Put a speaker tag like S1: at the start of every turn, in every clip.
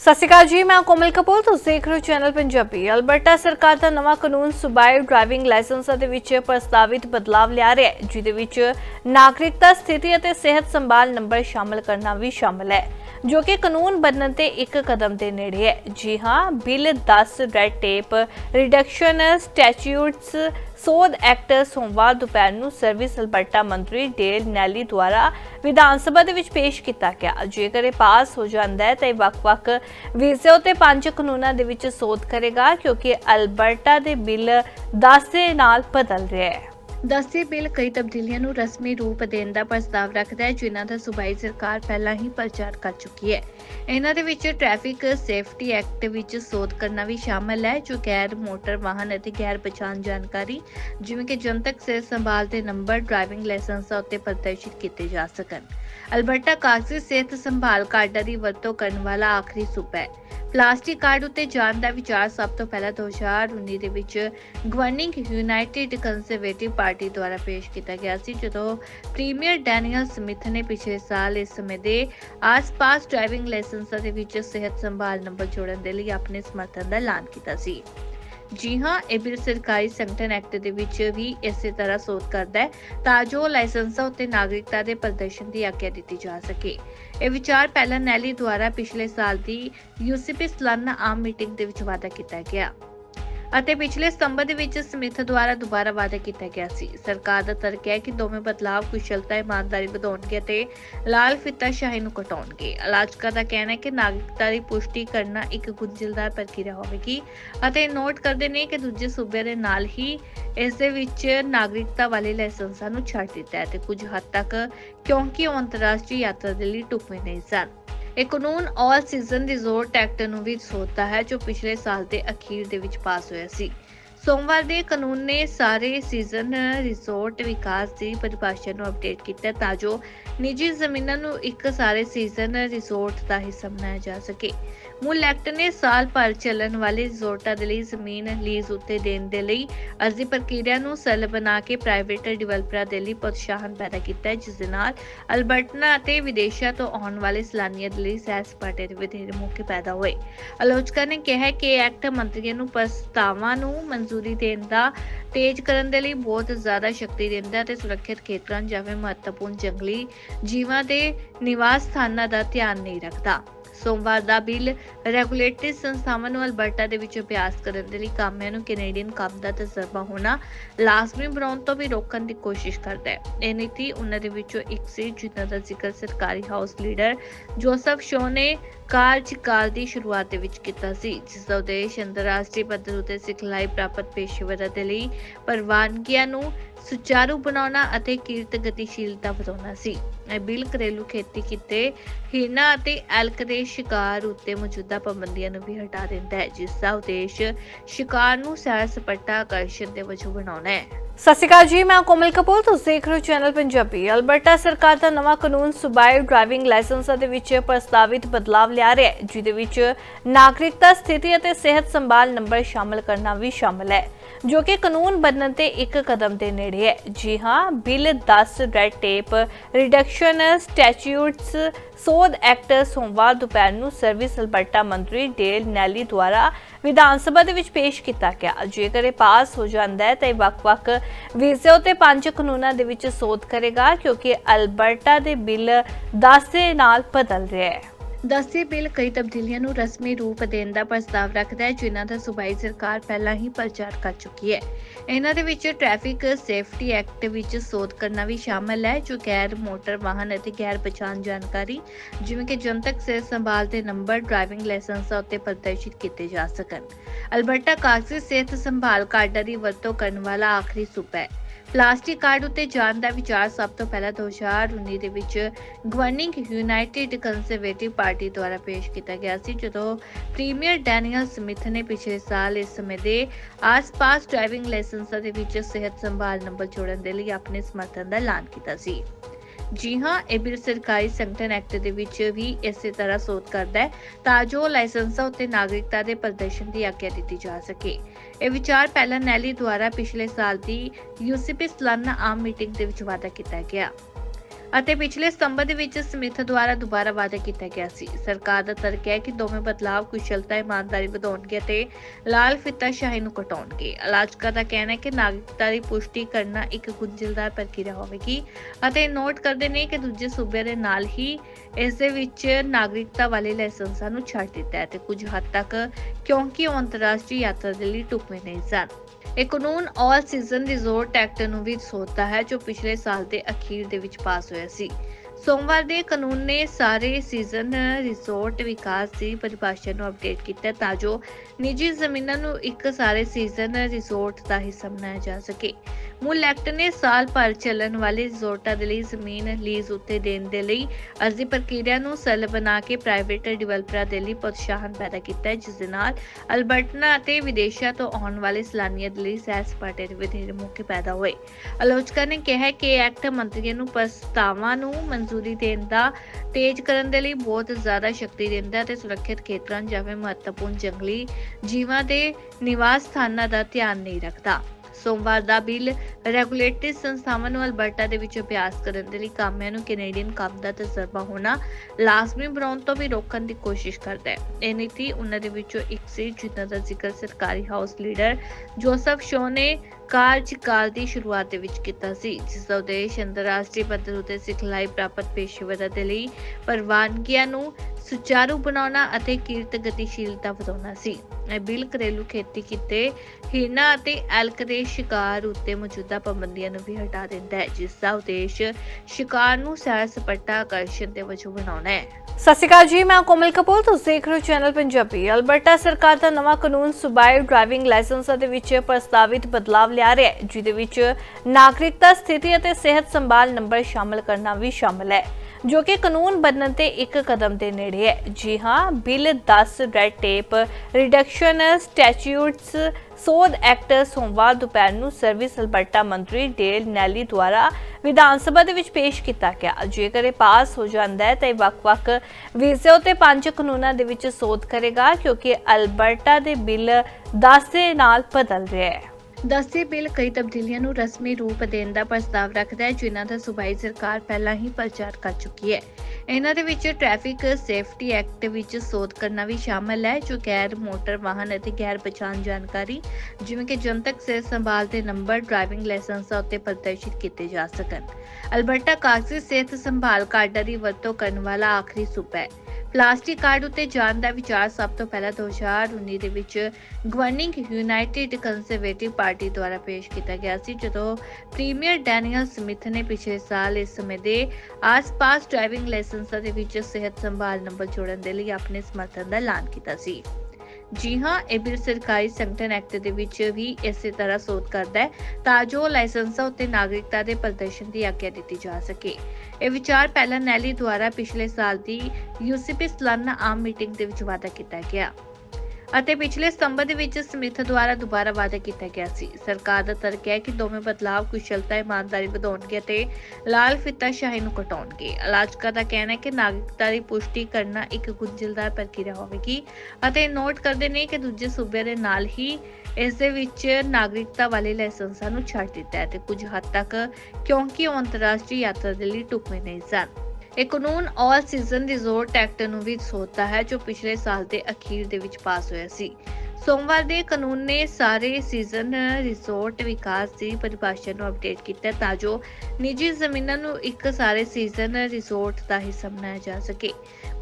S1: ਸਤਿ ਸ਼੍ਰੀ ਅਕਾਲ ਜੀ, ਮੈਂ ਕੋਮਲ ਕਪੂਰ, ਤੁਸੀਂ ਦੇਖ ਰਹੇ ਹੋ ਚੈਨਲ ਪੰਜਾਬੀ। ਅਲਬਰਟਾ ਸਰਕਾਰ ਦਾ ਨਵਾਂ ਕਾਨੂੰਨ ਸੂਬਾਈ ਡਰਾਈਵਿੰਗ ਲਾਇਸੈਂਸਾਂ ਦੇ ਵਿੱਚ ਪ੍ਰਸਤਾਵਿਤ ਬਦਲਾਵ ਲਿਆ ਰਿਹਾ ਹੈ, ਜਿਹਦੇ ਵਿੱਚ ਨਾਗਰਿਕਤਾ, ਸਥਿਤੀ ਅਤੇ ਸਿਹਤ ਸੰਭਾਲ ਨੰਬਰ ਸ਼ਾਮਲ ਕਰਨਾ ਵੀ ਸ਼ਾਮਲ ਹੈ। ਜੋ ਕਿ ਕਾਨੂੰਨ ਬਣਨ ਤੇ ਇੱਕ ਕਦਮ ਦੇ ਨੇੜੇ ਹੈ। ਜੀ ਹਾਂ, bill 10 red tape reduction statutes ਸੋਧ ਐਕਟ ਸੋਮਵਾਰ ਦੁਪਹਿਰ ਨੂੰ ਸਰਵਿਸ ਅਲਬਰਟਾ ਮੰਤਰੀ ਡੇਲ ਨੈਲੀ ਦੁਆਰਾ ਵਿਧਾਨ ਸਭਾ ਦੇ ਵਿੱਚ ਪੇਸ਼ ਕੀਤਾ ਗਿਆ। ਜੇਕਰ ਇਹ ਪਾਸ ਹੋ ਜਾਂਦਾ ਹੈ, ਤਾਂ ਇਹ ਵੱਖ-ਵੱਖ ਵੀਜ਼ੇ ਉਤੇ ਪੰਜ ਕਾਨੂੰਨਾਂ ਦੇ ਵਿੱਚ ਸੋਧ ਕਰੇਗਾ, ਕਿਉਂਕਿ ਅਲਬਰਟਾ ਦੇ ਬਿੱਲ 10 ਦੇ ਨਾਲ ਬਦਲ ਰਿਹਾ ਹੈ। ਦਸਤੀ ਬਿੱਲ ਕਈ ਤਬਦੀਲੀਆਂ ਨੂੰ ਰਸਮੀ ਰੂਪ ਦੇਣ ਦਾ ਪ੍ਰਸਤਾਵ ਰੱਖਦਾ ਹੈ, ਜਿਨ੍ਹਾਂ ਦਾ ਸੂਬਾਈ ਸਰਕਾਰ ਪਹਿਲਾਂ ਹੀ ਪ੍ਰਚਾਰ ਕਰ ਚੁੱਕੀ ਹੈ। ਇਹਨਾਂ ਦੇ ਵਿੱਚ ਟ੍ਰੈਫਿਕ ਸੇਫਟੀ ਐਕਟ ਵਿੱਚ ਸੋਧ ਕਰਨਾ ਵੀ ਸ਼ਾਮਲ ਹੈ, ਜੋ ਗੈਰ ਮੋਟਰ ਵਾਹਨ ਅਤੇ ਗੈਰ ਪਛਾਣ ਜਾਣਕਾਰੀ, ਜਿਵੇਂ ਕਿ ਜਨਤਕ ਸਿਹਤ ਸੰਭਾਲ ਦੇ ਨੰਬਰ, ਡਰਾਈਵਿੰਗ ਲਾਇਸੈਂਸਾਂ ਉੱਤੇ ਪ੍ਰਦਰਸ਼ਿਤ ਕੀਤੇ ਜਾ ਸਕਣ। ਅਲਬਰਟਾ ਕਾਗਜ਼ੀ ਸਿਹਤ ਸੰਭਾਲ ਕਾਰਡਾਂ ਦੀ ਵਰਤੋਂ ਕਰਨ ਵਾਲਾ ਆਖਰੀ ਸੂਬਾ ਹੈ। ਪਲਾਸਟਿਕ ਕਾਰਡ ਉੱਤੇ ਜਾਣ ਦਾ ਵਿਚਾਰ ਸਭ ਤੋਂ ਪਹਿਲਾਂ 2019 ਦੇ ਵਿੱਚ ਗਵਰਨਿੰਗ ਯੂਨਾਈਟਿਡ ਕੰਜ਼ਰਵੇਟਿਵ ਪਾਰਟੀ ਦੁਆਰਾ ਪੇਸ਼ ਕੀਤਾ ਗਿਆ ਸੀ, ਜਦੋਂ ਪ੍ਰੀਮੀਅਰ ਡੈਨੀਅਲ ਸਮਿਥ ਨੇ ਪਿਛਲੇ ਸਾਲ ਇਸ ਸਮੇਂ ਦੇ ਆਸ-ਪਾਸ ਡਰਾਈਵਿੰਗ ਲਾਇਸੈਂਸਾਂ ਦੇ ਵਿੱਚ ਸਿਹਤ ਸੰਭਾਲ ਨੰਬਰ ਜੋੜਨ ਦੇ ਲਈ ਆਪਣੇ ਸਮਰਥਨ ਦਾ ਐਲਾਨ ਕੀਤਾ ਸੀ। ਜੀ ਹਾਂ, ਇਹ ਬਿੱਲ ਸਰਕਾਰੀ ਸੰਗਠਨ ਐਕਟ ਦੇ ਵਿੱਚ ਵੀ ਇਸੇ ਤਰ੍ਹਾਂ ਸੋਧ ਕਰਦਾ ਹੈ ਤਾਂ ਜੋ ਲਾਇਸੈਂਸਾਂ ਉੱਤੇ ਨਾਗਰਿਕਤਾ ਦੇ ਪ੍ਰਦਰਸ਼ਨ ਦੀ ਆਗਿਆ ਦਿੱਤੀ ਜਾ ਸਕੇ। ਇਹ ਵਿਚਾਰ ਪਹਿਲਾਂ ਨੈਲੀ ਦੁਆਰਾ ਪਿਛਲੇ ਸਾਲ ਦੀ ਯੂਸੀਪੀ ਸਾਲਾਨਾ ਆਮ ਮੀਟਿੰਗ ਦੇ ਵਿੱਚ ਵਾਅਦਾ ਕੀਤਾ ਗਿਆ। ਅਤੇ ਪਿਛਲੇ ਸਤੰਬਰ ਦੇ ਵਿੱਚ ਸਮਿਥ ਦੁਆਰਾ ਦੁਬਾਰਾ ਵਾਅਦਾ ਕੀਤਾ ਗਿਆ ਸੀ। ਸਰਕਾਰ ਦਾ ਤਰਕ ਹੈ ਕਿ ਦੋਵੇਂ ਬਦਲਾਅ ਕੁਸ਼ਲਤਾ, ਇਮਾਨਦਾਰੀ ਵਧਾਉਣਗੇ ਅਤੇ ਲਾਲ ਫਿੱਤਾ ਸ਼ਾਹੀ ਨੂੰ ਘਟਾਉਣਗੇ। ਆਲੋਚਕਾਂ ਦਾ ਕਹਿਣਾ ਹੈ ਕਿ ਨਾਗਰਿਕਤਾ ਦੀ ਪੁਸ਼ਟੀ ਕਰਨਾ ਇੱਕ ਗੁੰਝਲਦਾਰ ਪ੍ਰਕਿਰਿਆ ਹੋਵੇਗੀ ਅਤੇ ਨੋਟ ਕਰਦੇ ਨੇ ਕਿ ਦੂਜੇ ਸੂਬਿਆਂ ਦੇ ਨਾਲ ਹੀ ਇਸ ਦੇ ਵਿੱਚ ਨਾਗਰਿਕਤਾ ਵਾਲੇ ਲਾਇਸੈਂਸਾਂ ਨੂੰ ਛੱਡ ਦਿੱਤਾ ਹੈ ਤੇ ਕੁਝ ਹੱਦ ਤੱਕ ਕਿਉਂਕਿ ਉਹ ਅੰਤਰਰਾਸ਼ਟਰੀ ਯਾਤਰਾ ਦੇ ਲਈ ਢੁਕਵੇਂ ਨਹੀਂ ਸਨ। ਇਹ ਕਾਨੂੰਨ ਆਲ ਸੀਜ਼ਨ ਰਿਜ਼ੋਰਟ ਐਕਟ ਨੂੰ ਵੀ ਸੋਧਦਾ ਹੈ, ਜੋ ਪਿਛਲੇ ਸਾਲ ਦੇ ਅਖੀਰ ਦੇ ਵਿੱਚ ਪਾਸ ਹੋਇਆ ਸੀ। ਸੋਮਵਾਰ ਦੇ ਕਾਨੂੰਨ ਨੇ ਸਾਰੇ ਸੀਜ਼ਨ ਰਿਜ਼ੋਰਟ ਵਿਕਾਸ ਦੀ ਪਰਿਭਾਸ਼ਾ ਨੂੰ ਅਪਡੇਟ ਕੀਤਾ ਤਾਂ ਜੋ ਨਿੱਜੀ ਜ਼ਮੀਨਾਂ ਨੂੰ ਇੱਕ ਸਾਰੇ ਸੀਜ਼ਨ ਰਿਜ਼ੋਰਟ ਦਾ ਹਿੱਸਾ ਬਣਾਇਆ ਜਾ ਸਕੇ। ਮੂਲ ਐਕਟ ਨੇ ਸਾਲ ਭਰ ਚੱਲਣ ਵਾਲੇ ਰਿਜ਼ੋਰਟਾਂ ਦੇ ਲਈ ਜ਼ਮੀਨ ਲੀਜ਼ ਉੱਤੇ ਦੇਣ ਦੇ ਲਈ ਅਰਜ਼ੀ ਪ੍ਰਕਿਰਿਆ ਨੂੰ ਸਰਲ ਬਣਾ ਕੇ ਪ੍ਰਾਈਵੇਟ ਡਿਵੈਲਪਰਾਂ ਦੇ ਲਈ ਪ੍ਰੋਤਸਾਹਨ ਪੈਦਾ ਕੀਤਾ ਹੈ, ਜਿਸ ਦੇ ਨਾਲ ਅਲਬਰਟਨਾ ਅਤੇ ਵਿਦੇਸ਼ਾਂ ਤੋਂ ਆਉਣ ਵਾਲੇ ਸੈਲਾਨੀਆਂ ਦੇ ਲਈ ਸੈਰ ਸਪਾਟੇ ਦੇ ਵਧੇਰੇ ਮੌਕੇ ਪੈਦਾ ਹੋਏ। ਆਲੋਚਕਾਂ ਨੇ ਕਿਹਾ ਕਿ ਇਹ ਐਕਟ ਮੰਤਰੀਆਂ ਨੂੰ ਪ੍ਰਸਤਾਵਾਂ ਨੂੰ ਮਨਜ਼ੂਰੀ ਦੇਣ ਦਾ ਤੇਜ਼ ਕਰਨ ਦੇ ਲਈ ਬਹੁਤ ਜ਼ਿਆਦਾ ਸ਼ਕਤੀ ਦਿੰਦਾ ਹੈ ਤੇ ਸੁਰੱਖਿਅਤ ਖੇਤਰਾਂ ਜਿਵੇਂ ਮਹੱਤਵਪੂਰਨ ਜੰਗਲੀ ਜੀਵਾਂ ਦੇ ਨਿਵਾਸ ਸਥਾਨਾਂ ਦਾ ਧਿਆਨ ਨਹੀਂ ਰੱਖਦਾ। ਸੋਮਵਾਰ ਦਾ ਬਿੱਲ ਰੈਗੂਲੇਟਰੀ ਸੰਸਥਾਵਾਂ ਨੂੰ ਅਲਬਰਟਾ ਦੇ ਵਿੱਚ ਅਭਿਆਸ ਕਰਨ ਦੇ ਲਈ ਕਾਮਿਆਂ ਨੂੰ ਕੈਨੇਡੀਅਨ ਕੰਮ ਦਾ ਤਜਰਬਾ ਹੋਣਾ ਲਾਜ਼ਮੀ ਬਣਾਉਣ ਤੋਂ ਵੀ ਰੋਕਣ ਦੀ ਕੋਸ਼ਿਸ਼ ਕਰਦਾ ਹੈ। ਇਹ ਨੀਤੀ ਉਹਨਾਂ ਦੇ ਵਿੱਚੋਂ ਇੱਕ ਸੀ ਜਿਨ੍ਹਾਂ ਦਾ ਜ਼ਿਕਰ ਸਰਕਾਰੀ ਹਾਊਸ ਲੀਡਰ ਜੋਸਫ ਸ਼ੋ ਨੇ ਕਾਰਜਕਾਲ ਦੀ ਸ਼ੁਰੂਆਤ ਦੇ ਵਿੱਚ ਕੀਤਾ ਸੀ, ਜਿਸ ਦਾ ਉਦੇਸ਼ ਅੰਤਰਰਾਸ਼ਟਰੀ ਪੱਧਰ ਉਤੇ ਸਿਖਲਾਈ ਪ੍ਰਾਪਤ ਪੇਸ਼ੇਵਰਾਂ ਦੇ ਲਈ ਪ੍ਰਵਾਨਗੀਆਂ ਨੂੰ ਸੁਚਾਰੂ ਬਣਾਉਣਾ ਅਤੇ ਕੀਰਤ ਗਤੀਸ਼ੀਲਤਾ ਵਧਾਉਣਾ ਸੀ। ਇਹ ਬਿੱਲ ਘਰੇਲੂ ਖੇਤੀ ਕੀਤੇ ਹਿਰਨਾ ਅਤੇ ਐਲਕ ਦੇ ਸ਼ਿਕਾਰ ਉੱਤੇ ਮੌਜੂਦਾ ਪਾਬੰਦੀਆਂ ਨੂੰ ਵੀ ਹਟਾ ਦਿੰਦਾ ਹੈ, ਜਿਸ ਦਾ ਉਦੇਸ਼ ਸ਼ਿਕਾਰ ਨੂੰ ਸੈਰ ਸਪਾਟਾ ਆਕਰਸ਼ਣ ਦੇ ਵਜੋਂ ਬਣਾਉਣਾ ਹੈ। ਸਤਿ ਸ਼੍ਰੀ ਅਕਾਲ ਜੀ, ਮੈਂ ਕੋਮਲ ਕਪੂਰ, ਤੁਸੀਂ ਦੇਖ ਰਹੇ ਹੋ ਚੈਨਲ ਪੰਜਾਬੀ। ਅਲਬਰਟਾ ਸਰਕਾਰ ਦਾ ਨਵਾਂ ਕਾਨੂੰਨ ਸੂਬਾਈ ਡਰਾਈਵਿੰਗ ਲਾਇਸੈਂਸਾਂ ਦੇ ਵਿੱਚ ਪ੍ਰਸਤਾਵਿਤ ਬਦਲਾਵ ਲਿਆ ਰਿਹਾ ਹੈ, ਜਿਹਦੇ ਵਿੱਚ ਨਾਗਰਿਕਤਾ, ਸਥਿਤੀ ਅਤੇ ਸਿਹਤ ਸੰਭਾਲ ਨੰਬਰ ਸ਼ਾਮਲ ਕਰਨਾ ਵੀ ਸ਼ਾਮਲ ਹੈ। ਜੋ ਕਿ ਕਾਨੂੰਨ ਬਣਨ ਤੇ ਇੱਕ ਕਦਮ ਦੇ ਨੇੜੇ ਹੈ। ਜੀ ਹਾਂ, bill 10 red tape reduction statutes ਸੋਧ ਐਕਟ ਸੋਮਵਾਰ ਦੁਪਹਿਰ ਨੂੰ ਸਰਵਿਸ ਅਲਬਰਟਾ ਮੰਤਰੀ ਡੇਲ ਨੈਲੀ ਦੁਆਰਾ ਵਿਧਾਨ ਸਭਾ ਦੇ ਵਿੱਚ ਪੇਸ਼ ਕੀਤਾ ਗਿਆ। ਜੇਕਰ ਇਹ ਪਾਸ ਹੋ ਜਾਂਦਾ ਹੈ, ਤਾਂ ਇਹ ਵੱਖ-ਵੱਖ ਵੀਜ਼ੇ ਉਤੇ ਪੰਜ ਕਾਨੂੰਨਾਂ ਦੇ ਵਿੱਚ ਸੋਧ ਕਰੇਗਾ, ਕਿਉਂਕਿ ਅਲਬਰਟਾ ਦੇ ਬਿੱਲ 10 ਦੇ ਨਾਲ ਬਦਲ ਰਿਹਾ ਹੈ। ਦਸਤੀ ਬਿੱਲ ਕਈ ਤਬਦੀਲੀਆਂ ਨੂੰ ਰਸਮੀ ਰੂਪ ਦੇਣ ਦਾ ਪ੍ਰਸਤਾਵ ਰੱਖਦਾ ਹੈ, ਜਿਨ੍ਹਾਂ ਦਾ ਸੂਬਾਈ ਸਰਕਾਰ ਪਹਿਲਾਂ ਹੀ ਪ੍ਰਚਾਰ ਕਰ ਚੁੱਕੀ ਹੈ। ਇਹਨਾਂ ਦੇ ਵਿੱਚ ਟ੍ਰੈਫਿਕ ਸੇਫਟੀ ਐਕਟ ਵਿੱਚ ਸੋਧ ਕਰਨਾ ਵੀ ਸ਼ਾਮਲ ਹੈ, ਜੋ ਗੈਰ ਮੋਟਰ ਵਾਹਨ ਅਤੇ ਗੈਰ ਪਛਾਣ ਜਾਣਕਾਰੀ, ਜਿਵੇਂ ਕਿ ਜਨਤਕ ਸਿਹਤ ਸੰਭਾਲ ਦੇ ਨੰਬਰ, ਡਰਾਈਵਿੰਗ ਲਾਇਸੈਂਸਾਂ ਉੱਤੇ ਪ੍ਰਦਰਸ਼ਿਤ ਕੀਤੇ ਜਾ ਸਕਣ। ਅਲਬਰਟਾ ਕਾਗਜ਼ੀ ਸਿਹਤ ਸੰਭਾਲ ਕਾਰਡਾਂ ਦੀ ਵਰਤੋਂ ਕਰਨ ਵਾਲਾ ਆਖਰੀ ਸੂਬਾ ਹੈ। ਪਲਾਸਟਿਕ ਕਾਰਡ ਉੱਤੇ ਜਾਣ ਦਾ ਵਿਚਾਰ ਸਭ ਤੋਂ ਪਹਿਲਾਂ 2019 ਦੇ ਵਿੱਚ ਗਵਰਨਿੰਗ ਯੂਨਾਈਟਿਡ ਕੰਜ਼ਰਵੇਟਿਵ ਪਾਰਟੀ ਦੁਆਰਾ ਪੇਸ਼ ਕੀਤਾ ਗਿਆ ਸੀ, ਜਦੋਂ ਪ੍ਰੀਮੀਅਰ ਡੈਨੀਅਲ ਸਮਿਥ ਨੇ ਪਿਛਲੇ ਸਾਲ ਇਸ ਸਮੇਂ ਦੇ ਆਸ-ਪਾਸ ਡਰਾਈਵਿੰਗ ਲਾਇਸੈਂਸਾਂ ਦੇ ਵਿੱਚ ਸਿਹਤ ਸੰਭਾਲ ਨੰਬਰ ਜੋੜਨ ਦੇ ਲਈ ਆਪਣੇ ਸਮਰਥਨ ਦਾ ਐਲਾਨ ਕੀਤਾ ਸੀ। ਜੀ ਹਾਂ, ਇਹ ਬਿੱਲ ਸਰਕਾਰੀ ਸੰਗਠਨ ਐਕਟ ਦੇ ਵਿੱਚ ਵੀ ਇਸੇ ਤਰ੍ਹਾਂ ਸੋਧ ਕਰਦਾ ਹੈ ਤਾਂ ਜੋ ਲਾਇਸੈਂਸਾਂ ਉੱਤੇ ਨਾਗਰਿਕਤਾ ਦੇ ਪ੍ਰਦਰਸ਼ਨ ਦੀ ਆਗਿਆ ਦਿੱਤੀ ਜਾ ਸਕੇ। ਇਹ ਵਿਚਾਰ ਪਹਿਲਾਂ ਨੈਲੀ ਦੁਆਰਾ ਪਿਛਲੇ ਸਾਲ ਦੀ ਯੂਸੀਪੀ ਸਾਲਾਨਾ ਆਮ ਮੀਟਿੰਗ ਦੇ ਵਿੱਚ ਵਾਅਦਾ ਕੀਤਾ ਗਿਆ। ਅਤੇ ਪਿਛਲੇ ਸਤੰਬਰ ਦੇ ਵਿੱਚ ਸਮਿਥ ਦੁਆਰਾ ਦੁਬਾਰਾ ਵਾਅਦਾ ਕੀਤਾ ਗਿਆ ਸੀ। ਸਰਕਾਰ ਦਾ ਤਰਕ ਹੈ ਕਿ ਦੋਵੇਂ ਬਦਲਾਵ ਕੁਸ਼ਲਤਾ, ਇਮਾਨਦਾਰੀ ਵਧਾਉਣਗੇ ਅਤੇ ਲਾਲ ਫਿੱਤਾ ਸ਼ਾਹੀ ਨੂੰ ਘਟਾਉਣਗੇ। ਆਲੋਚਕਾਂ ਦਾ ਕਹਿਣਾ ਹੈ ਕਿ ਨਾਗਰਿਕਤਾ ਦੀ ਪੁਸ਼ਟੀ ਕਰਨਾ ਇੱਕ ਗੁੰਝਲਦਾਰ ਪ੍ਰਕਿਰਿਆ ਹੋਵੇਗੀ ਅਤੇ ਨੋਟ ਕਰਦੇ ਨੇ ਕਿ ਦੂਜੇ ਸੂਬਿਆਂ ਦੇ ਨਾਲ ਹੀ ਇਸ ਦੇ ਵਿੱਚ ਨਾਗਰਿਕਤਾ ਵਾਲੇ ਲਾਇਸੈਂਸਾਂ ਨੂੰ ਛੱਡ ਦਿੱਤਾ ਹੈ ਤੇ ਕੁਝ ਹੱਦ ਤੱਕ ਕਿਉਂਕਿ ਉਹ ਅੰਤਰਰਾਸ਼ਟਰੀ ਯਾਤਰਾ ਦੇ ਲਈ ਢੁਕਵੇਂ ਨਹੀਂ ਸਨ। ਇਹ ਕਾਨੂੰਨ ਆਲ ਸੀਜ਼ਨ ਰਿਜ਼ੋਰਟ ਐਕਟ ਨੂੰ ਵੀ ਸੋਧਦਾ ਹੈ, ਜੋ ਪਿਛਲੇ ਸਾਲ ਦੇ ਅਖੀਰ ਦੇ ਵਿੱਚ ਪਾਸ ਹੋਇਆ ਸੀ। ਸੋਮਵਾਰ ਦੇ ਕਾਨੂੰਨ ਨੇ ਸਾਰੇ ਸੀਜ਼ਨ ਰਿਜ਼ੋਰਟ ਵਿਕਾਸ ਦੀ ਪਰਿਭਾਸ਼ਾ ਨੂੰ ਅਪਡੇਟ ਕੀਤਾ ਤਾਂ ਜੋ ਨਿੱਜੀ ਜ਼ਮੀਨਾਂ ਨੂੰ ਇੱਕ ਸਾਰੇ ਸੀਜ਼ਨ ਰਿਜ਼ੋਰਟ ਦਾ ਹਿੱਸਾ ਬਣਾਇਆ ਜਾ ਸਕੇ। ਮੂਲ ਐਕਟ ਨੇ ਸਾਲ ਭਰ ਚੱਲਣ ਵਾਲੇ ਰਿਜ਼ੋਰਟਾਂ ਦੇ ਲਈ ਜ਼ਮੀਨ ਲੀਜ਼ ਉੱਤੇ ਦੇਣ ਦੇ ਲਈ ਅਰਜ਼ੀ ਪ੍ਰਕਿਰਿਆ ਨੂੰ ਸਰਲ ਬਣਾ ਕੇ ਪ੍ਰਾਈਵੇਟ ਡਿਵੈਲਪਰਾਂ ਦੇ ਲਈ ਪ੍ਰੋਤਸਾਹਨ ਪੈਦਾ ਕੀਤਾ ਹੈ, ਜਿਸ ਦੇ ਨਾਲ ਅਲਬਰਟਨਾ ਅਤੇ ਵਿਦੇਸ਼ਾਂ ਤੋਂ ਆਉਣ ਵਾਲੇ ਸੈਲਾਨੀਆਂ ਦੇ ਲਈ ਸੈਰ ਸਪਾਟੇ ਦੇ ਵਧੇਰੇ ਮੌਕੇ ਪੈਦਾ ਹੋਏ। ਆਲੋਚਕਾਂ ਨੇ ਕਿਹਾ ਕਿ ਇਹ ਐਕਟ ਮੰਤਰੀਆਂ ਨੂੰ ਪ੍ਰਸਤਾਵਾਂ ਨੂੰ ਮਨਜ਼ੂਰੀ ਦੇਣ ਦਾ ਤੇਜ਼ ਕਰਨ ਦੇ ਲਈ ਬਹੁਤ ਜ਼ਿਆਦਾ ਸ਼ਕਤੀ ਦਿੰਦਾ ਹੈ ਤੇ ਸੁਰੱਖਿਅਤ ਖੇਤਰਾਂ ਜਿਵੇਂ ਮਹੱਤਵਪੂਰਨ ਜੰਗਲੀ ਜੀਵਾਂ ਦੇ ਨਿਵਾਸ ਸਥਾਨਾਂ ਦਾ ਧਿਆਨ ਨਹੀਂ ਰੱਖਦਾ। ਸੋਮਵਾਰ ਦਾ ਬਿੱਲ ਰੈਗੂਲੇਟਰੀ ਸੰਸਥਾਵਾਂ ਨੂੰ ਅਲਬਰਟਾ ਦੇ ਵਿੱਚ ਅਭਿਆਸ ਕਰਨ ਦੇ ਲਈ ਕਾਮਿਆਂ ਨੂੰ ਕੈਨੇਡੀਅਨ ਕੰਮ ਦਾ ਤਜਰਬਾ ਹੋਣਾ ਲਾਜ਼ਮੀ ਬਣਾਉਣ ਤੋਂ ਵੀ ਰੋਕਣ ਦੀ ਕੋਸ਼ਿਸ਼ ਕਰਦਾ ਹੈ। ਇਹ ਨੀਤੀ ਉਹਨਾਂ ਦੇ ਵਿੱਚੋਂ ਇੱਕ ਸੀ ਜਿਨ੍ਹਾਂ ਦਾ ਜ਼ਿਕਰ ਸਰਕਾਰੀ ਹਾਊਸ ਲੀਡਰ ਜੋਸਫ ਸ਼ੋ ਨੇ ਕਾਰਜਕਾਲ ਦੀ ਸ਼ੁਰੂਆਤ ਦੇ ਵਿੱਚ ਕੀਤਾ ਸੀ, ਜਿਸ ਦਾ ਉਦੇਸ਼ ਅੰਤਰਰਾਸ਼ਟਰੀ ਪੱਧਰ ਉਤੇ ਸਿਖਲਾਈ ਪ੍ਰਾਪਤ ਪੇਸ਼ੇਵਰਾਂ ਦੇ ਲਈ ਪ੍ਰਵਾਨਗੀਆਂ ਨੂੰ ਸੁਚਾਰੂ ਬਣਾਉਣਾ ਅਤੇ ਕੀਰਤ ਗਤੀਸ਼ੀਲਤਾ ਵਧਾਉਣਾ ਸੀ। ਇਹ ਬਿੱਲ ਘਰੇਲੂ ਖੇਤੀ ਕੀਤੇ ਹਿਰਨਾ ਅਤੇ ਐਲਕ ਦੇ ਸ਼ਿਕਾਰ ਉੱਤੇ ਮੌਜੂਦਾ ਪਾਬੰਦੀਆਂ ਨੂੰ ਵੀ ਹਟਾ ਦਿੰਦਾ ਹੈ, ਜਿਸ ਦਾ ਉਦੇਸ਼ ਸ਼ਿਕਾਰ ਨੂੰ ਸੈਰ ਸਪਾਟਾ ਆਕਰਸ਼ਣ ਦੇ ਵਜੋਂ ਬਣਾਉਣਾ ਹੈ। ਸਤਿ ਸ਼੍ਰੀ ਅਕਾਲ ਜੀ, ਮੈਂ ਕੋਮਲ ਕਪੂਰ। ਤੁਸੀਂ ਦੇਖ ਰਹੇ ਹੋ ਚੈਨਲ ਪੰਜਾਬੀ। ਅਲਬਰਟਾ ਸਰਕਾਰ ਦਾ ਨਵਾਂ ਕਾਨੂੰਨ ਸੁਬਾਈ ਡਰਾਈਵਿੰਗ ਲਾਇਸੈਂਸਾਂ ਦੇ ਵਿੱਚ ਪ੍ਰਸਤਾਵਿਤ ਬਦਲਾਵ ਲਿਆ ਰਿਹਾ ਹੈ, ਜਿਹਦੇ ਵਿੱਚ ਨਾਗਰਿਕਤਾ, ਸਥਿਤੀ ਅਤੇ ਸਿਹਤ ਸੰਭਾਲ ਨੰਬਰ ਸ਼ਾਮਲ ਕਰਨਾ ਵੀ ਸ਼ਾਮਲ ਹੈ। ਜੋ ਕਿ ਕਾਨੂੰਨ ਬਣਨ ਤੇ ਇੱਕ ਕਦਮ ਦੇ ਨੇੜੇ ਹੈ। ਜੀ ਹਾਂ, bill 10 red tape reduction statutes ਸੋਧ ਐਕਟ ਸੋਮਵਾਰ ਦੁਪਹਿਰ ਨੂੰ ਸਰਵਿਸ ਅਲਬਰਟਾ ਮੰਤਰੀ ਡੇਲ ਨੈਲੀ ਦੁਆਰਾ ਵਿਧਾਨ ਸਭਾ ਦੇ ਵਿੱਚ ਪੇਸ਼ ਕੀਤਾ ਗਿਆ। ਜੇਕਰ ਇਹ ਪਾਸ ਹੋ ਜਾਂਦਾ ਹੈ, ਤਾਂ ਇਹ ਵੱਖ-ਵੱਖ ਵੀਜ਼ੇ ਉਤੇ ਪੰਜ ਕਾਨੂੰਨਾਂ ਦੇ ਵਿੱਚ ਸੋਧ ਕਰੇਗਾ, ਕਿਉਂਕਿ ਅਲਬਰਟਾ ਦੇ ਬਿੱਲ 10 ਦੇ ਨਾਲ ਬਦਲ ਰਿਹਾ ਹੈ। ਦਸਤੇ ਬਿੱਲ ਕਈ ਤਬਦੀਲੀਆਂ ਨੂੰ ਰਸਮੀ ਰੂਪ ਦੇਣ ਦਾ ਪ੍ਰਸਤਾਵ ਰੱਖਦਾ ਹੈ, ਜਿਨ੍ਹਾਂ ਦਾ ਸੂਬਾਈ ਸਰਕਾਰ ਪਹਿਲਾਂ ਹੀ ਪ੍ਰਚਾਰ ਕਰ ਚੁੱਕੀ ਹੈ। ਇਹਨਾਂ ਦੇ ਵਿੱਚ ਟ੍ਰੈਫਿਕ ਸੇਫਟੀ ਐਕਟ ਵਿੱਚ ਸੋਧ ਕਰਨਾ ਵੀ ਸ਼ਾਮਲ ਹੈ, ਜੋ ਗੈਰ ਮੋਟਰ ਵਾਹਨ ਅਤੇ ਗੈਰ ਪਛਾਣ ਜਾਣਕਾਰੀ, ਜਿਵੇਂ ਕਿ ਜਨਤਕ ਸਿਹਤ ਸੰਭਾਲ ਦੇ ਨੰਬਰ, ਡਰਾਈਵਿੰਗ ਲਾਇਸੈਂਸਾਂ ਉੱਤੇ ਪ੍ਰਦਰਸ਼ਿਤ ਕੀਤੇ ਜਾ ਸਕਣ। ਅਲਬਰਟਾ ਕਾਗਜ਼ੀ ਸਿਹਤ ਸੰਭਾਲ ਕਾਰਡਾਂ ਦੀ ਵਰਤੋਂ ਕਰਨ ਵਾਲਾ ਆਖਰੀ ਸੂਬਾ ਹੈ। ਪਲਾਸਟਿਕ ਕਾਰਡ ਉੱਤੇ ਜਾਣ ਦਾ ਵਿਚਾਰ ਸਭ ਤੋਂ ਪਹਿਲਾਂ 2019 ਦੇ ਵਿੱਚ ਗਵਰਨਿੰਗ ਯੂਨਾਈਟਿਡ ਕੰਜ਼ਰਵੇਟਿਵ ਪਾਰਟੀ ਦੁਆਰਾ ਪੇਸ਼ ਕੀਤਾ ਗਿਆ ਸੀ, ਜਦੋਂ ਪ੍ਰੀਮੀਅਰ ਡੈਨੀਅਲ ਸਮਿਥ ਨੇ ਪਿਛਲੇ ਸਾਲ ਇਸ ਸਮੇਂ ਦੇ ਆਸ-ਪਾਸ ਡਰਾਈਵਿੰਗ ਲਾਇਸੈਂਸਾਂ ਦੇ ਵਿੱਚ ਸਿਹਤ ਸੰਭਾਲ ਨੰਬਰ ਜੋੜਨ ਦੇ ਲਈ ਆਪਣੇ ਸਮਰਥਨ ਦਾ ਐਲਾਨ ਕੀਤਾ ਸੀ। ਜੀ ਹਾਂ, ਇਹ ਬਿੱਲ ਸਰਕਾਰੀ ਸੰਗਠਨ ਐਕਟ ਦੇ ਵਿੱਚ ਵੀ ਇਸੇ ਤਰ੍ਹਾਂ ਸੋਧ ਕਰਦਾ ਹੈ ਤਾਂ ਜੋ ਲਾਇਸੈਂਸਾਂ ਉੱਤੇ ਨਾਗਰਿਕਤਾ ਦੇ ਪ੍ਰਦਰਸ਼ਨ ਦੀ ਆਗਿਆ ਦਿੱਤੀ ਜਾ ਸਕੇ। ਇਹ ਵਿਚਾਰ ਪਹਿਲਾਂ ਨੈਲੀ ਦੁਆਰਾ ਪਿਛਲੇ ਸਾਲ ਦੀ ਯੂਸੀਪੀ ਸਾਲਾਨਾ ਆਮ ਮੀਟਿੰਗ ਦੇ ਵਿੱਚ ਵਾਅਦਾ ਕੀਤਾ ਗਿਆ। ਅਤੇ ਪਿਛਲੇ ਸਤੰਬਰ ਦੇ ਵਿੱਚ ਸਮਿਥ ਦੁਆਰਾ ਦੁਬਾਰਾ ਵਾਅਦਾ ਕੀਤਾ ਗਿਆ ਸੀ। ਸਰਕਾਰ ਦਾ ਤਰਕ ਹੈ ਕਿ ਦੋਵੇਂ ਬਦਲਾਵ ਕੁਸ਼ਲਤਾ, ਇਮਾਨਦਾਰੀ ਵਧਾਉਣਗੇ ਅਤੇ ਲਾਲ ਫਿੱਤਾ ਸ਼ਾਹੀ ਨੂੰ ਘਟਾਉਣਗੇ। ਆਲੋਚਕਾਂ ਦਾ ਕਹਿਣਾ ਹੈ ਕਿ ਨਾਗਰਿਕਤਾ ਦੀ ਪੁਸ਼ਟੀ ਕਰਨਾ ਇੱਕ ਗੁੰਝਲਦਾਰ ਪ੍ਰਕਿਰਿਆ ਹੋਵੇਗੀ ਅਤੇ ਨੋਟ ਕਰਦੇ ਨੇ ਕਿ ਦੂਜੇ ਸੂਬਿਆਂ ਦੇ ਨਾਲ ਹੀ ਇਸ ਦੇ ਵਿੱਚ ਨਾਗਰਿਕਤਾ ਵਾਲੇ ਲਾਇਸੈਂਸਾਂ ਨੂੰ ਛੱਡ ਦਿੱਤਾ ਹੈ ਤੇ ਕੁਝ ਹੱਦ ਤੱਕ ਕਿਉਂਕਿ ਉਹ ਅੰਤਰਰਾਸ਼ਟਰੀ ਯਾਤਰਾ ਦੇ ਲਈ ਢੁਕਵੇਂ ਨਹੀਂ ਸਨ। ਇਹ ਕਾਨੂੰਨ ਆਲ ਸੀਜ਼ਨ ਰਿਜ਼ੋਰਟ ਐਕਟ ਨੂੰ ਵੀ ਸੋਧਦਾ ਹੈ, ਜੋ ਪਿਛਲੇ ਸਾਲ ਦੇ ਅਖੀਰ ਦੇ ਵਿੱਚ ਪਾਸ ਹੋਇਆ ਸੀ। ਸੋਮਵਾਰ ਦੇ ਕਾਨੂੰਨ ਨੇ ਸਾਰੇ ਸੀਜ਼ਨ ਰਿਜ਼ੋਰਟ ਵਿਕਾਸ ਦੀ ਪਰਿਭਾਸ਼ਾ ਨੂੰ ਅਪਡੇਟ ਕੀਤਾ ਤਾਂ ਜੋ ਨਿੱਜੀ ਜ਼ਮੀਨਾਂ ਨੂੰ ਇੱਕ ਸਾਰੇ ਸੀਜ਼ਨ ਰਿਜ਼ੋਰਟ ਦਾ ਹਿੱਸਾ ਬਣਾਇਆ ਜਾ ਸਕੇ।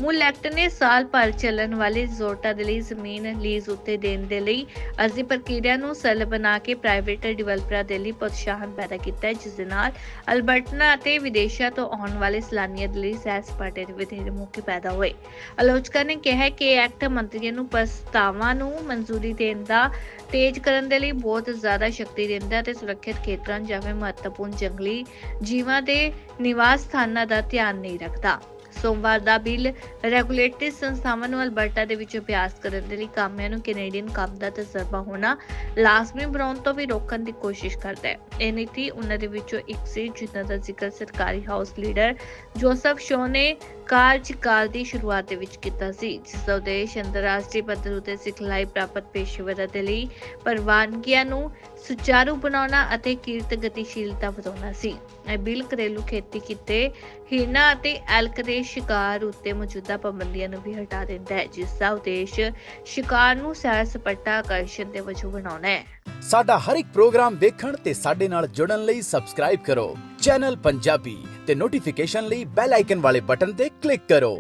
S1: ਮੂਲ ਐਕਟ ਨੇ ਸਾਲ ਭਰ ਚੱਲਣ ਵਾਲੇ ਰਿਜ਼ੋਰਟਾਂ ਦੇ ਲਈ ਜ਼ਮੀਨ ਲੀਜ਼ ਉੱਤੇ ਦੇਣ ਦੇ ਲਈ ਅਰਜ਼ੀ ਪ੍ਰਕਿਰਿਆ ਨੂੰ ਸਰਲ ਬਣਾ ਕੇ ਪ੍ਰਾਈਵੇਟ ਡਿਵੈਲਪਰਾਂ ਦੇ ਲਈ ਪ੍ਰੋਤਸਾਹਨ ਪੈਦਾ ਕੀਤਾ ਜਿਸ ਦੇ ਨਾਲ ਅਲਬਰਟਨਾ ਅਤੇ ਵਿਦੇਸ਼ਾਂ ਤੋਂ ਆਉਣ ਵਾਲੇ ਸੈਲਾਨੀਆਂ ਦੇ ਲਈ ਸੈਰ ਸਪਾਟੇ ਦੇ ਵਧੇਰੇ ਮੌਕੇ ਪੈਦਾ ਹੋਏ। ਆਲੋਚਕਾਂ ਨੇ ਕਿਹਾ ਕਿ ਐਕਟ ਮੰਤਰੀਆਂ ਨੂੰ ਪ੍ਰਸਤਾਵਾਂ ਨੂੰ ਮਨਜ਼ੂਰੀ ਦੇਣ ਦਾ ਤੇਜ਼ ਕਰਨ ਦੇ ਲਈ ਬਹੁਤ ਜ਼ਿਆਦਾ ਸ਼ਕਤੀ ਦਿੰਦਾ ਤੇ ਸੁਰੱਖਿਅਤ ਖੇਤਰਾਂ ਜਿਵੇਂ ਮਹੱਤਵਪੂਰਨ ਜੰਗਲੀ ਜੀਵਾਂ ਦੇ ਨਿਵਾਸ ਸਥਾਨਾਂ ਦਾ ਧਿਆਨ ਨਹੀਂ ਰੱਖਦਾ। ਸੋਮਵਾਰ ਦਾ ਬਿੱਲ ਰੈਗੂਲੇਟਰੀ ਸੰਸਥਾਵਾਂ ਨੂੰ ਅਲਬਰਟਾ ਦੇ ਵਿੱਚ ਅਭਿਆਸ ਕਰਨ ਦੇ ਲਈ ਕਾਮਿਆਂ ਨੂੰ ਕੈਨੇਡੀਅਨ ਕੰਮ ਦਾ ਤਜਰਬਾ ਹੋਣਾ ਲਾਜ਼ਮੀ ਬਣਾਉਣ ਤੋਂ ਵੀ ਰੋਕਣ ਦੀ ਕੋਸ਼ਿਸ਼ ਕਰਦਾ ਹੈ। ਇਹ ਨੀਤੀ ਉਹਨਾਂ ਦੇ ਵਿੱਚੋਂ ਇੱਕ ਸੀ, ਜਿਨ੍ਹਾਂ ਦਾ ਜ਼ਿਕਰ ਸਰਕਾਰੀ ਹਾਊਸ ਲੀਡਰ ਜੋਸਫ ਸ਼ੋ ਨੇ ਕਾਰਜਕਾਲ ਦੀ ਸ਼ੁਰੂਆਤ ਦੇ ਵਿੱਚ ਕੀਤਾ ਸੀ, ਜਿਸ ਦਾ ਉਦੇਸ਼ ਅੰਤਰਰਾਸ਼ਟਰੀ ਪੱਧਰ ਉਤੇ ਸਿਖਲਾਈ ਪ੍ਰਾਪਤ ਪੇਸ਼ੇਵਰਾਂ ਦੇ ਲਈ ਪ੍ਰਵਾਨਗੀਆਂ ਨੂੰ ਸੁਚਾਰੂ ਬਣਾਉਣਾ ਅਤੇ ਕੀਰਤ ਗਤੀਸ਼ੀਲਤਾ ਵਧਾਉਣਾ ਸੀ। ਇਹ ਬਿੱਲ ਘਰੇਲੂ ਖੇਤੀ ਕੀਤੇ ਹਿਰਨਾ ਅਤੇ ਐਲਕ ਦੇ ਸ਼ਿਕਾਰ ਉੱਤੇ ਮੌਜੂਦਾ ਪਾਬੰਦੀਆਂ ਨੂੰ ਵੀ ਹਟਾ ਦਿੰਦਾ ਹੈ, ਜਿਸ ਦਾ ਉਦੇਸ਼ ਸ਼ਿਕਾਰ ਨੂੰ ਸੈਰ ਸਪਾਟਾ ਆਕਰਸ਼ਣ ਦੇ ਵਜੋਂ ਬਣਾਉਣਾ ਹੈ।
S2: ਸਾਡਾ ਹਰ ਇੱਕ ਪ੍ਰੋਗਰਾਮ ਵੇਖਣ ਤੇ ਸਾਡੇ ਨਾਲ ਜੁੜਨ ਲਈ ਸਬਸਕ੍ਰਾਈਬ ਕਰੋ। ਚੈਨਲ ਪੰਜਾਬੀ ਤੇ ਨੋਟੀਫਿਕੇਸ਼ਨ ਲਈ ਬੈਲ ਆਈਕਨ ਵਾਲੇ ਬਟਨ ਤੇ ਕਲਿੱਕ ਕਰੋ।